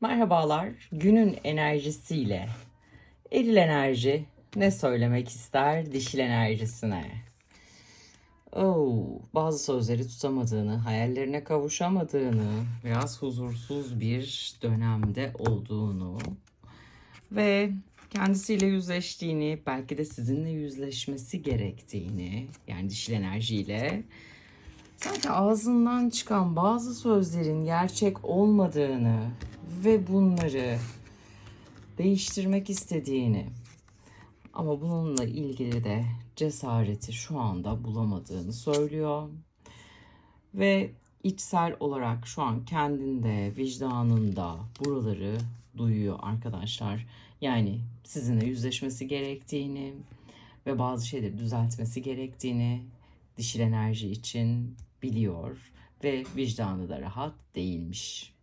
Merhabalar. Günün enerjisiyle eril enerji ne söylemek ister dişil enerjisine? Oh, bazı sözleri tutamadığını, hayallerine kavuşamadığını, biraz huzursuz bir dönemde olduğunu ve kendisiyle yüzleştiğini, belki de sizinle yüzleşmesi gerektiğini, yani dişil enerjiyle sanki ağzından çıkan bazı sözlerin gerçek olmadığını ve bunları değiştirmek istediğini ama bununla ilgili de cesareti şu anda bulamadığını söylüyor. Ve içsel olarak şu an kendinde, vicdanında buraları duyuyor arkadaşlar. Yani sizinle yüzleşmesi gerektiğini ve bazı şeyleri düzeltmesi gerektiğini dişil enerji için biliyor ve vicdanı da rahat değilmiş.